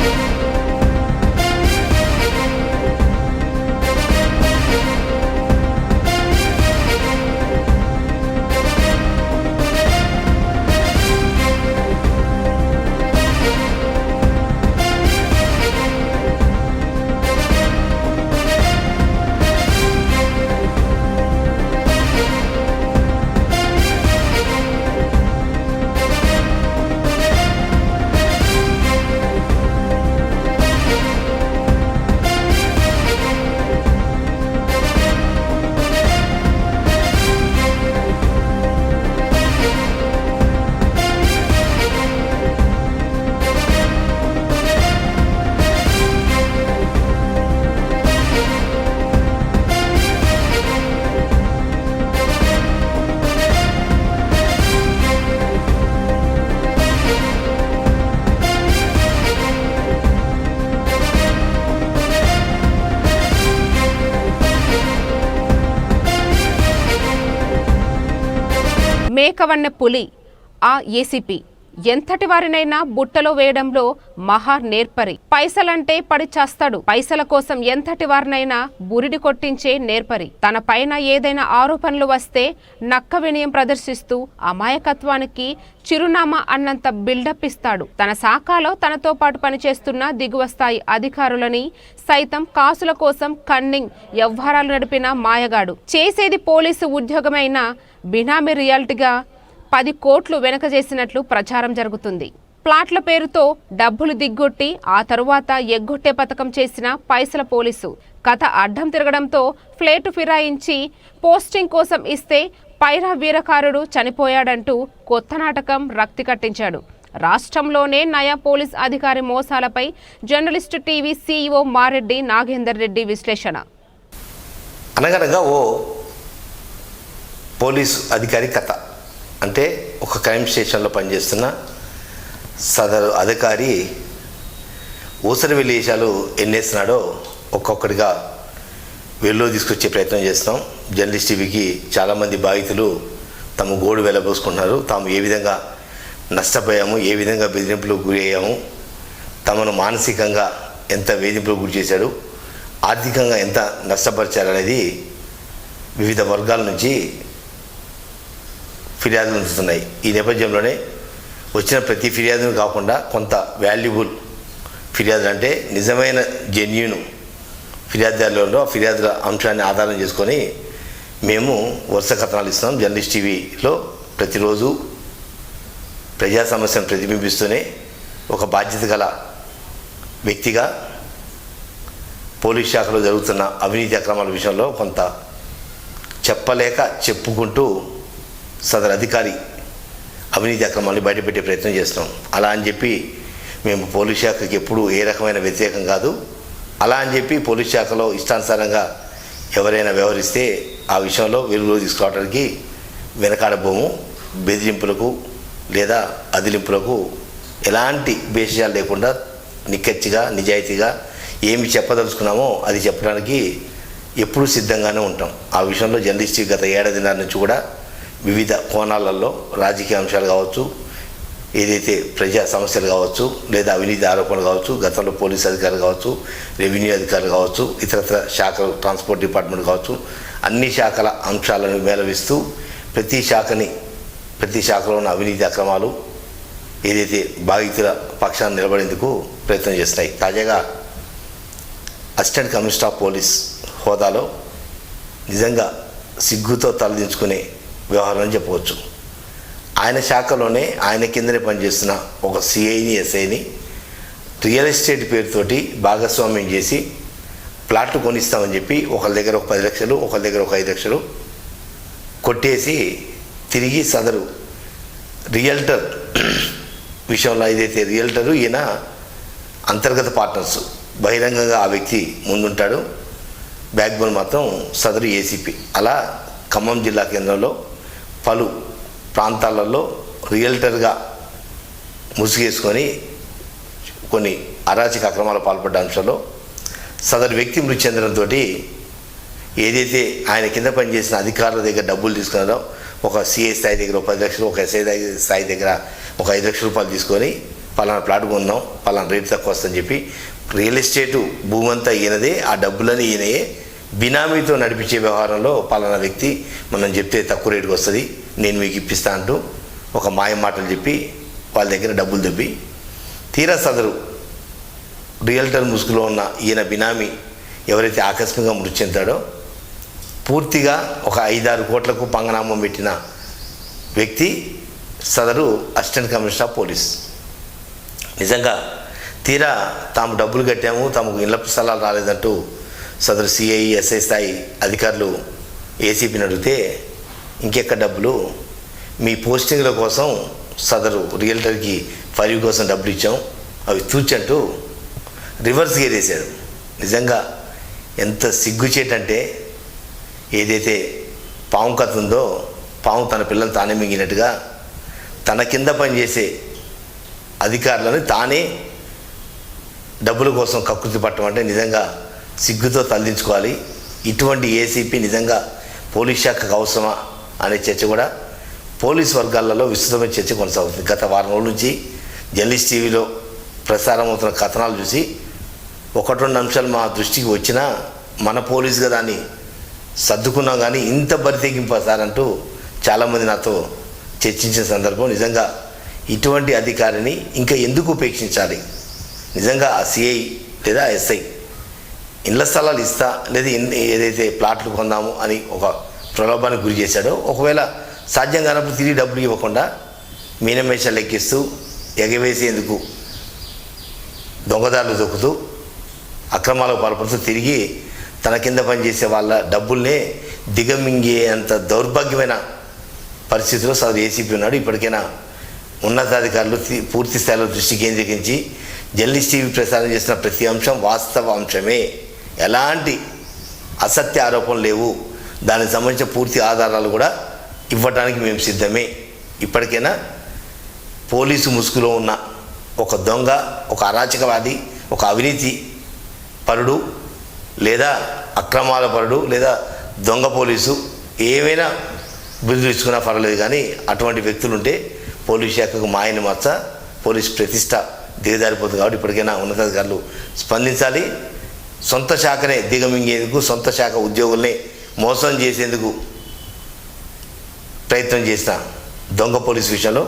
Музика మేకవన్న పులి ఆ ఏసీపీ. ఎంతటి వారినైనా బుట్టలో వేయడంలో మహా నేర్పరి. పైసలంటే పడి చేస్తాడు. పైసల కోసం ఎంతటి వారినైనా బురిడి కొట్టించే నేర్పరి. తన పైన ఏదైనా ఆరోపణలు వస్తే నక్క వినయం ప్రదర్శిస్తూ అమాయకత్వానికి చిరునామా అన్నంత బిల్డప్ ఇస్తాడు. తన శాఖలో తనతో పాటు పనిచేస్తున్న దిగువ స్థాయి అధికారులని సైతం కాసుల కోసం కన్నింగ్ వ్యవహారాలు నడిపిన మాయగాడు. చేసేది పోలీసు ఉద్యోగమైన బినామీ రియాలిటీగా పది కోట్లు వెనక చేసినట్లు ప్రచారం జరుగుతుంది. ప్లాట్ల పేరుతో డబ్బులు దిగ్గొట్టి ఆ తరువాత ఎగ్గొట్టే పథకం చేసిన పైసల పోలీసు కథ అడ్డం తిరగడంతో ఫ్లేటు ఫిరాయించి పోస్టింగ్ కోసం ఇస్తే పైరా వీరకారుడు చనిపోయాడంటూ కొత్త నాటకం రక్తి కట్టించాడు. రాష్ట్రంలోనే నయా పోలీస్ అధికారి మోసాలపై journalist TV CEO Mareddy Nagender Reddy విశ్లేషణ. అనగనగా ఓ పోలీసు అధికారి కథ. అంటే ఒక క్రైమ్ స్టేషన్లో పనిచేస్తున్న సదరు అధికారి ఊసరి విలేశాలు ఎన్నేస్తున్నాడో ఒక్కొక్కటిగా వెల్లో తీసుకొచ్చే ప్రయత్నం చేస్తాం జర్నలిస్ట్ టీవీకి చాలామంది బాధితులు తమ గోడు వెళ్ళబోసుకుంటున్నారు తాము ఏ విధంగా నష్టపోయాము ఏ విధంగా బెదిరింపులకు గురి అయ్యాము తమను మానసికంగా ఎంత వేధింపులకు గురి చేశాడు ఆర్థికంగా ఎంత నష్టపరిచారనేది వివిధ వర్గాల నుంచి ఫిర్యాదులు అందుతున్నాయి ఈ నేపథ్యంలోనే వచ్చిన ప్రతి ఫిర్యాదును కాకుండా కొంత వాల్యుబుల్ ఫిర్యాదులు అంటే నిజమైన జెన్యున్ ఫిర్యాదుదారులలో ఆ ఫిర్యాదుల అంశాన్ని ఆధారం చేసుకొని మేము వరుస కథనాలు ఇస్తున్నాం. జర్నలిస్ట్ టీవీలో ప్రతిరోజు ప్రజా సమస్యను ప్రతిబింబిస్తూనే ఒక బాధ్యత గల వ్యక్తిగా పోలీస్ శాఖలో జరుగుతున్న అవినీతి అక్రమాల విషయంలో కొంత చెప్పలేక చెప్పుకుంటూ సదరు అధికారి అవినీతి అక్రమాలు బయటపెట్టే ప్రయత్నం చేస్తున్నాం. అలా అని చెప్పి మేము పోలీస్ శాఖకి ఎప్పుడూ ఏ రకమైన వ్యతిరేకం కాదు. అలా అని చెప్పి పోలీస్ శాఖలో ఇష్టానుసారంగా ఎవరైనా వ్యవహరిస్తే ఆ విషయంలో వెలుగులో తీసుకురావడానికి వెనకాడబోము బెదిరింపులకు లేదా అదిలింపులకు ఎలాంటి భేషజాలు లేకుండా నిక్కచ్చిగా నిజాయితీగా ఏమి చెప్పదలుచుకున్నామో అది చెప్పడానికి ఎప్పుడూ సిద్ధంగానే ఉంటాం. ఆ విషయంలో జర్నలిస్టిక్ గత ఏడాదిన్నర నుంచి కూడా వివిధ కోణాలలో రాజకీయ అంశాలు కావచ్చు ఏదైతే ప్రజా సమస్యలు కావచ్చు లేదా అవినీతి ఆరోపణలు కావచ్చు గతంలో పోలీస్ అధికారులు కావచ్చు రెవెన్యూ అధికారులు కావచ్చు ఇతరత్ర శాఖలు ట్రాన్స్పోర్ట్ డిపార్ట్మెంట్ కావచ్చు అన్ని శాఖల అంశాలను మేళవిస్తూ ప్రతి శాఖని ప్రతి శాఖలో ఉన్న అవినీతి అక్రమాలు ఏదైతే బాధితుల పక్షాన్ని నిలబడేందుకు ప్రయత్నం చేస్తాయి తాజాగా అసిస్టెంట్ కమిషనర్ ఆఫ్ పోలీస్ హోదాలో నిజంగా సిగ్గుతో తలదించుకునే వ్యవహారం అని చెప్పవచ్చు. ఆయన శాఖలోనే ఆయన కిందనే పనిచేస్తున్న ఒక సిఐని ఎస్ఐని రియల్ ఎస్టేట్ పేరుతోటి భాగస్వామ్యం చేసి ప్లాట్లు కొనిస్తామని చెప్పి ఒకరి దగ్గర ఒక పది లక్షలు ఒకళ్ళ దగ్గర ఒక ఐదు లక్షలు కొట్టేసి తిరిగి సదరు. రియల్టర్ విషయంలో ఏదైతే రియల్టరు ఈయన అంతర్గత పార్ట్నర్స్. బహిరంగంగా ఆ వ్యక్తి ముందుంటాడు. బ్యాక్ బోన్ మాత్రం సదరు ఏసీపీ. అలా ఖమ్మం జిల్లా కేంద్రంలో పలు ప్రాంతాలలో రియల్టర్గా ముసుగేసుకొని కొన్ని అరాచక అక్రమాలు పాల్పడ్డ అంశంలో సదరు వ్యక్తి మృతి చెందడంతో ఏదైతే ఆయన కింద పనిచేసిన అధికారుల దగ్గర డబ్బులు తీసుకున్నారో ఒక సిఐ స్థాయి దగ్గర ఒక పది లక్షలు ఒక ఎస్ఐ స్థాయి దగ్గర ఒక ఐదు లక్షల రూపాయలు తీసుకొని పలానా ప్లాట్ కొందాం పలానా రేటు తక్కువ వస్తుందని చెప్పి రియల్ ఎస్టేటు భూమంతా ఈయనదే ఆ డబ్బులని ఈయనయే బినామీతో నడిపించే వ్యవహారంలో పలానా వ్యక్తి మనం చెప్తే తక్కువ రేటుకి వస్తుంది. నేను మీకు ఇప్పిస్తా అంటూ ఒక మాయ మాటలు చెప్పి వాళ్ళ దగ్గర డబ్బులు దెబ్బి తీరా సదరు. రియల్టర్ ముసుగులో ఉన్న ఈయన బినామీ ఎవరైతే ఆకస్మికంగా మృతి చెందాడో పూర్తిగా ఒక ఐదారు కోట్లకు పంగనామం పెట్టిన వ్యక్తి సదరు అసిస్టెంట్ కమిషనర్ ఆఫ్ పోలీస్. నిజంగా తీరా తాము డబ్బులు కట్టాము తమకు ఇళ్ళ స్థలాలు రాలేదంటూ సదరు సిఐ ఎస్ఐ స్థాయి అధికారులు ఏసీపీని అడిగితే ఇంకెక్క డబ్బులు? మీ పోస్టింగ్ల కోసం సదరు రియల్టర్కి ఫైవ్ కోసం డబ్బులు ఇచ్చాం. అవి తూచంటూ రివర్స్ గేర్ వేశాడు నిజంగా ఎంత సిగ్గుచేటంటే ఏదైతే పాము కథ ఉందో పాము తన పిల్లలు తానే మింగినట్టుగా తన కింద పనిచేసే అధికారులను తానే డబ్బుల కోసం కకృతి పట్టడం అంటే నిజంగా సిగ్గుతో తలదించుకోవాలి. ఇటువంటి ఏసీపీ నిజంగా పోలీస్ శాఖకు అవసరమా అనే చర్చ కూడా పోలీస్ వర్గాలలో విస్తృతమైన చర్చ కొనసాగుతుంది. గత వారం రోజుల నుంచి జర్నలిస్ట్ టీవీలో ప్రసారం అవుతున్న కథనాలు చూసి ఒకటి రెండు అంశాలు మా దృష్టికి వచ్చినా మన పోలీసుగా దాన్ని సర్దుకున్నాం కానీ ఇంత బరితెగింప సార్ అంటూ చాలామంది నాతో చర్చించిన సందర్భం నిజంగా ఇటువంటి అధికారిని ఇంకా ఎందుకు ఉపేక్షించాలి? నిజంగా ఆ సిఐ లేదా ఎస్ఐ ఇళ్ళ స్థలాలు ఇస్తా లేదా ఇన్- ఏదైతే ప్లాట్లు కొందాము అని ఒక ప్రలోభానికి గురి చేశాడో ఒకవేళ సాధ్యం కానప్పుడు తిరిగి డబ్బులు ఇవ్వకుండా మీనమేషాలు లెక్కిస్తూ ఎగవేసేందుకు దొంగదారులు దొక్కుతూ అక్రమాలకు పాల్పడుతూ తిరిగి తన కింద పనిచేసే వాళ్ళ డబ్బుల్నే దిగమింగే అంత దౌర్భాగ్యమైన పరిస్థితిలో సార్ ఏసీపీ ఉన్నాడు. ఇప్పటికైనా ఉన్నతాధికారులు పూర్తి స్థాయిలో దృష్టి కేంద్రీకరించి జర్నలిస్ట్ టీవీ ప్రసారం చేసిన ప్రతి అంశం వాస్తవ అంశమే. ఎలాంటి అసత్య ఆరోపణలు లేవు. దానికి సంబంధించిన పూర్తి ఆధారాలు కూడా ఇవ్వడానికి మేము సిద్ధమే. ఇప్పటికైనా పోలీసు ముసుగులో ఉన్న ఒక దొంగ ఒక అరాచకవాది ఒక అవినీతి పరుడు లేదా అక్రమాల పరుడు లేదా దొంగ పోలీసు ఏమైనా బిరుదు ఇచ్చుకున్నా పర్వాలేదు కానీ అటువంటి వ్యక్తులు ఉంటే పోలీస్ శాఖకు మాయని మచ్చ పోలీస్ ప్రతిష్ట దిగజారిపోతుంది కాబట్టి ఇప్పటికైనా ఉన్నతాధికారులు స్పందించాలి. సొంత శాఖనే దిగమింగేందుకు సొంత శాఖ ఉద్యోగుల్ని మోసం చేసేందుకు ప్రయత్నం చేసిన దొంగ పోలీస్ విషయంలో